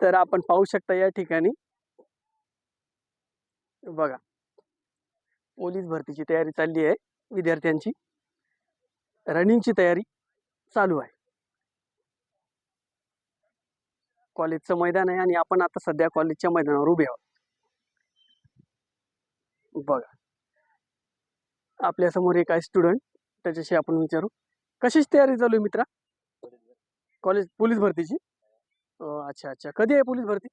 तर आपण पाहू शकता या ठिकाणी. बघा. पोलीस भरतीची तयारी चालली आहे विद्यार्थ्यांची. रनिंगची तयारी चालू आहे. कॉलेजचं मैदान आहे आणि आपण आता सध्या कॉलेजच्या मैदानावर उभे आहोत. बघा. आपल्यासमोर एक आहे स्टुडंट त्याच्याशी आपण विचारू. कशीच तयारी चालू आहे मित्रा? कॉलेज पोलीस भरतीची? अं, अच्छा अच्छा. कधी आहे पोलीस भरती?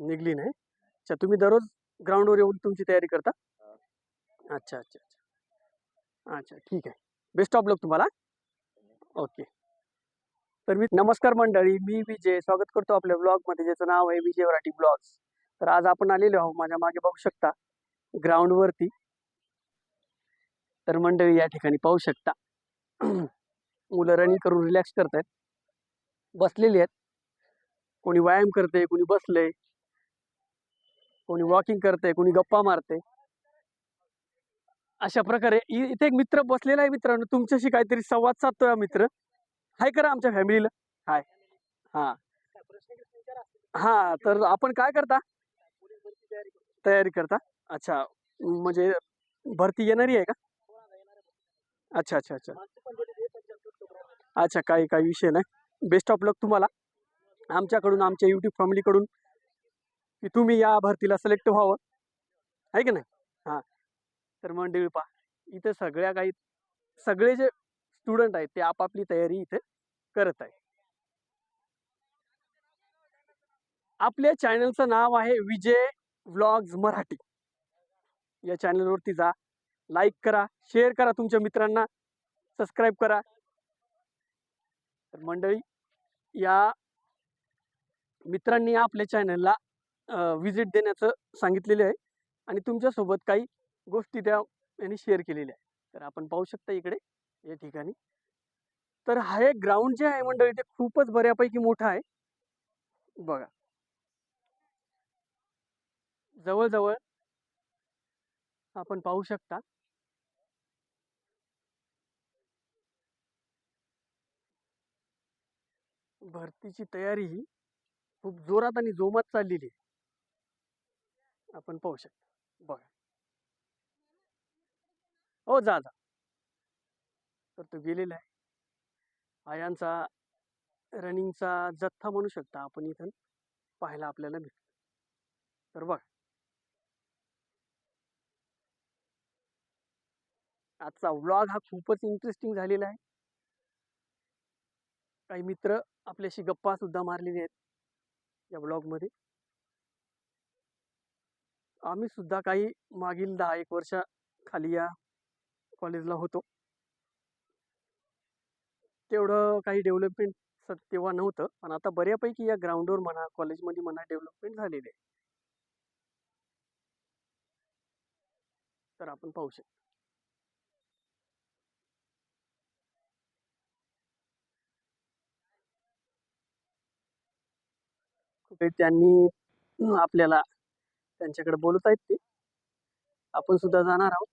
निघली नाही. अच्छा तुम्ही दररोज ग्राउंडवर येऊन तुमची तयारी करता? अच्छा अच्छा अच्छा. अच्छा ठीक आहे. बेस्ट ऑफ लक तुम्हाला. ओके तर मी नमस्कार मंडळी. मी विजय. स्वागत करतो आपल्या ब्लॉगमध्ये ज्याचं नाव आहे विजय वराठी ब्लॉग्स तर आज आपण आलेलो आहोत माझ्या मागे बघू शकता ग्राउंडवरती तर मंडळी या ठिकाणी पाहू शकता. मुलं रनिंग करून रिलॅक्स करत आहेत बसलेली आहेत. कोणी व्यायाम करते कोणी बसले कोणी वॉकिंग करते कोणी गप्पा मारते अशा प्रकारे इथे एक मित्र बसलेला आहे मित्रांनो. तुमच्याशी काहीतरी संवाद साधतोय हा मित्र. हाय करा आमच्या फॅमिलीला हाय. हा. हा तर आपण काय करता? तयारी करता? अच्छा म्हणजे भरती येणारी आहे का? अच्छा अच्छा अच्छा. अच्छा काही काही विषय नाही. बेस्ट ऑफ लक तुम्हाला. आमच्याकडून आमच्या यूट्यूब फॅमिलीकडून की तुम्ही या भरतीला सिलेक्ट व्हावं. आहे की नाही? हां. तर मंडळी पा इथे सगळ्या काही सगळे जे स्टुडंट आहेत ते आपापली तयारी इथे करत आहे आपल्या चॅनलचं नाव आहे विजय व्लॉग्स मराठी. या चॅनलवरती जा लाईक करा शेअर करा तुमच्या मित्रांना सबस्क्राईब करा. तर मंडळी या मित्रांनी आपल्या चॅनलला व्हिजिट देण्याचं सांगितलेले आहे. आणि तुमच्यासोबत काही गोष्टी त्या यांनी शेअर केलेल्या आहे तर आपण पाहू शकता इकडे या ठिकाणी. तर हा एक ग्राउंड जे आहे मंडळी ते खूपच बऱ्यापैकी मोठा आहे. बघा. जवळजवळ आपण पाहू शकता भरतीची तयारी ही खूप जोरात आणि जोमात चाललेली आहे. आपण पाहू शकतो. बघा. हो जा जा. तर तो गेलेला आहे. आयांचा रनिंगचा जथ्था म्हणू शकता आपण इथं. पाहायला आपल्याला भेटतो. तर बघा. आजचा व्लॉग हा खूपच इंटरेस्टिंग झालेला आहे. काही मित्र आपल्याशी गप्पा सुद्धा मारलेली आहेत या ब्लॉगमध्ये आम्ही सुद्धा काही मागील दहा एक वर्षा खाली या कॉलेजला होतो. तेवढं काही डेव्हलपमेंट सर तेव्हा नव्हतं पण आता बऱ्यापैकी या ग्राउंडवर म्हणा कॉलेजमध्ये म्हणा डेव्हलपमेंट झालेली आहे. तर आपण पाहू शकतो. कुठे त्यांनी आपल्याला त्यांच्याकडे बोलत आहेत ते आपण सुद्धा जाणार आहोत.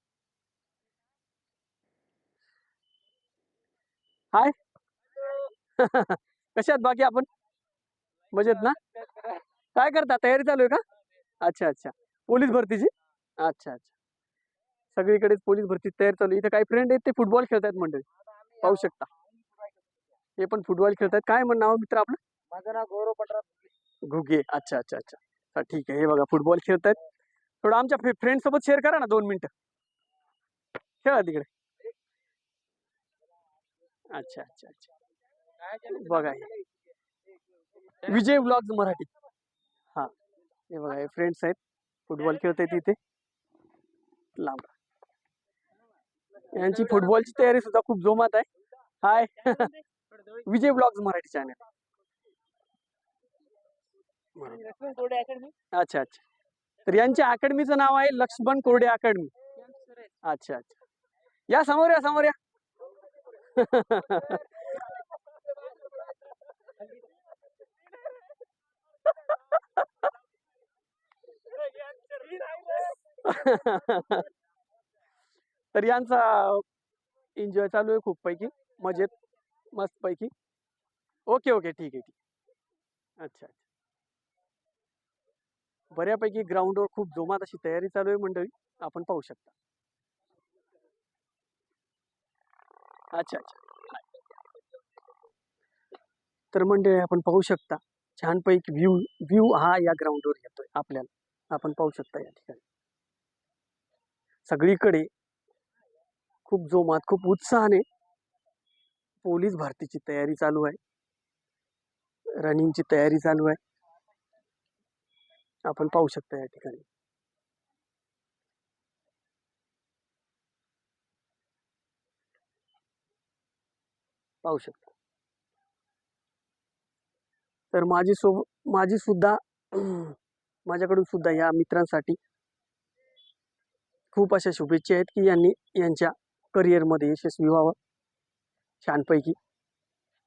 हाय. कशात बाकी आपण? मजेत ना? काय करता? तयारी चालू आहे का? अच्छा अच्छा. पोलीस भरतीची? अच्छा अच्छा. सगळीकडेच पोलीस भरती तयारी चालू आहे. इथे काही फ्रेंड आहेत ते फुटबॉल खेळतायत मंडळी. पाहू शकता. हे पण फुटबॉल खेळतायत. काय म्हण नाव मित्र आपलं? माझं नाव गौरव पटरा घुगे। अच्छा अच्छा अच्छा। हा, ठीक आहे हे बघा फुटबॉल खेळतायत. थोडं आमच्या फ्रेंड सोबत शेअर करा ना दोन मिनिटं खेळा तिकडे. अच्छा अच्छा अच्छा. बघा विजय ब्लॉग्स मराठी. हा. हे बघा हे फ्रेंड्स आहेत. फुटबॉल खेळतायत इथे. लांब यांची फुटबॉलची तयारी सुद्धा खूप जोमात आहे. Hi Vijay blogs Marathi channel अच्छा अच्छा. तर यांच्या अकॅडमीचं नाव आहे लक्ष्मण कोरडे अकॅडमी. अच्छा अच्छा. या समोर या समोर या. तर यांचा एन्जॉय चालू आहे खूप पैकी मजेत मस्त पैकी ओके ओके. ठीक आहे ठीक अच्छा अच्छा. बऱ्यापैकी ग्राउंडवर खूप जोमात अशी तयारी चालू आहे मंडळी. आपण पाहू शकता. अच्छा अच्छा. तर मंडळी आपण पाहू शकता. छानपैकी व्ह्यू व्ह्यू हा या ग्राउंडवर येतोय आपल्याला. आपण पाहू शकता या ठिकाणी. सगळीकडे खूप जोमात खूप उत्साहाने पोलीस भरतीची तयारी चालू आहे. रनिंगची तयारी चालू आहे. आपण पाहू शकता या ठिकाणी. पाहू शकता. तर माझी सो माझी सुद्धा माझ्याकडून सुद्धा या मित्रांसाठी खूप अशा शुभेच्छा आहेत की यांनी यांच्या करिअरमध्ये यशस्वी व्हावं. छानपैकी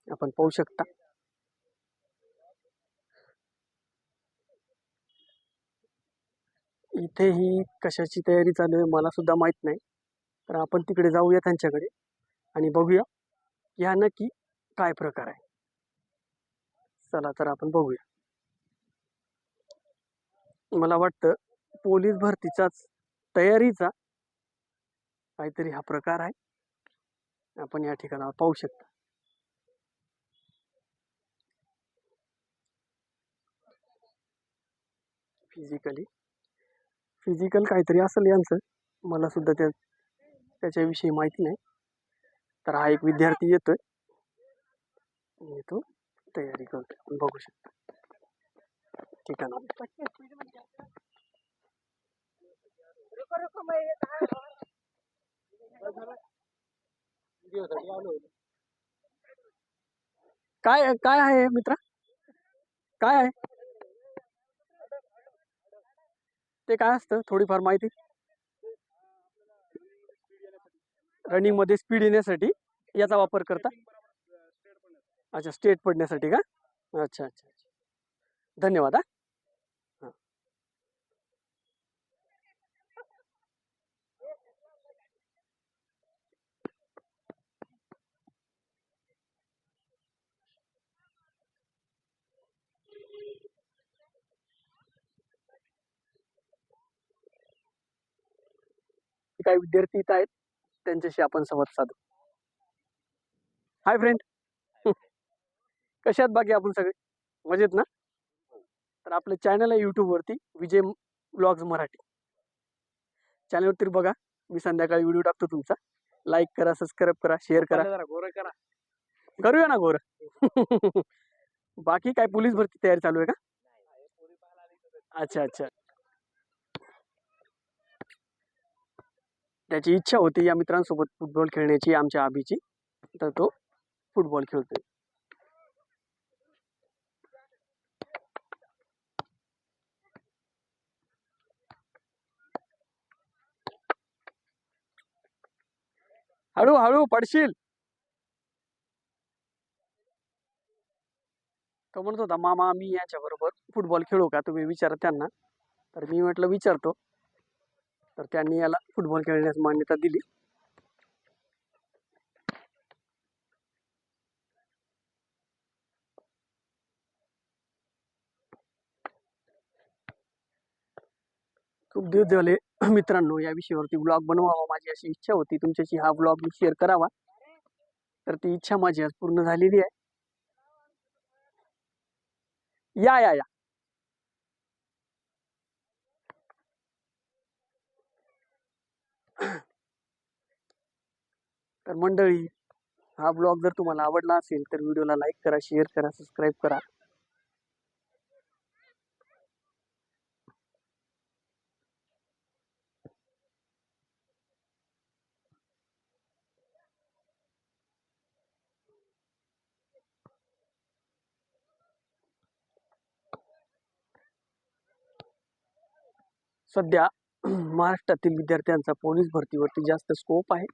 आपण पाहू शकता. इथे ही कशाची तयारी चालू आहे मला सुद्धा माहीत नाही. तर आपण तिकडे जाऊया त्यांच्याकडे आणि बघूया या नक्की काय प्रकार आहे. चला तर आपण बघूया. मला वाटतं पोलीस भरतीचाच तयारीचा काहीतरी हा प्रकार आहे. आपण या ठिकाणावर पाहू शकता. फिजिकली फिजिकल काहीतरी असेल यांचं. मला सुद्धा त्या त्याच्याविषयी माहिती नाही. तर हा एक विद्यार्थी येतोय. मी तो तयारी करतो आपण बघू आहे ना काय काय आहे मित्रा? काय आहे? ते काय असतं? थोडीफार माहिती. रनिंगमध्ये स्पीड येण्यासाठी याचा वापर करता. अच्छा स्टेट पडण्यासाठी का? अच्छा अच्छा अच्छा. धन्यवाद हा. काही विद्यार्थी इथं आहेत त्यांच्याशी आपण संवाद साधू. हाय फ्रेंड कशात बाकी आपण सगळे? मजेत ना? तर आपलं चॅनल आहे YouTube वरती विजय ब्लॉग्स मराठी. चॅनलवरती बघा मी संध्याकाळी व्हिडिओ टाकतो तुमचा. लाईक करा सबस्क्राईब करा शेअर करा. गोर करा. करूया ना गोर? बाकी काय पोलीस भरती तयारी चालू आहे का? अच्छा अच्छा. त्याची इच्छा होती या मित्रांसोबत फुटबॉल खेळण्याची आमच्या आबीची तर तो फुटबॉल खेळतोय. हळू हळू पडशील. तो म्हणत होता मामा मी याच्या बरोबर फुटबॉल खेळू का? तुम्ही विचारा त्यांना. तर मी म्हटलं विचारतो. तर त्यांनी याला फुटबॉल खेळण्यास मान्यता दिली. खूप दिवस झाले मित्रांनो या विषयावरती ब्लॉग बनवावा. माझी अशी इच्छा होती तुमच्याशी हा ब्लॉग मी शेअर करावा. तर ती इच्छा माझी आज पूर्ण झालेली आहे. या या या. तर मंडळी हा ब्लॉग जर तुम्हाला आवडला असेल तर व्हिडिओला लाईक करा शेअर करा सबस्क्राईब करा. सध्या महाराष्ट्रातील विद्यार्थ्यांचा पोलीस भरतीवरती जास्त स्कोप आहे.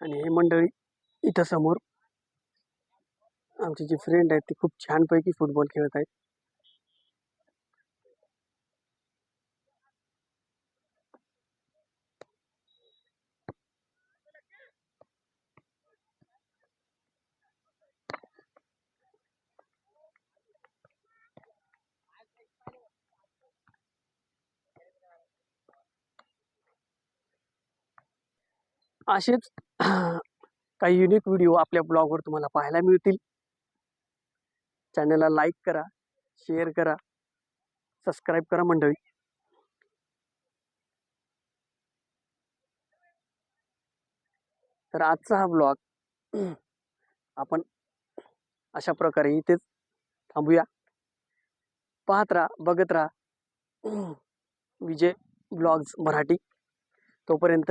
आणि हे मंडळी इथं समोर आमचे जे फ्रेंड आहेत ते खूप छानपैकी फुटबॉल खेळत आहेत असेच काही युनिक व्हिडिओ आपल्या ब्लॉगवर तुम्हाला पाहायला मिळतील. चॅनलला लाईक करा शेअर करा सबस्क्राईब करा मंडळी. तर आजचा हा ब्लॉग आपण अशा प्रकारे इथेच थांबूया. पाहत राहा बघत राहा. विजय ब्लॉग्स मराठी. तोपर्यंत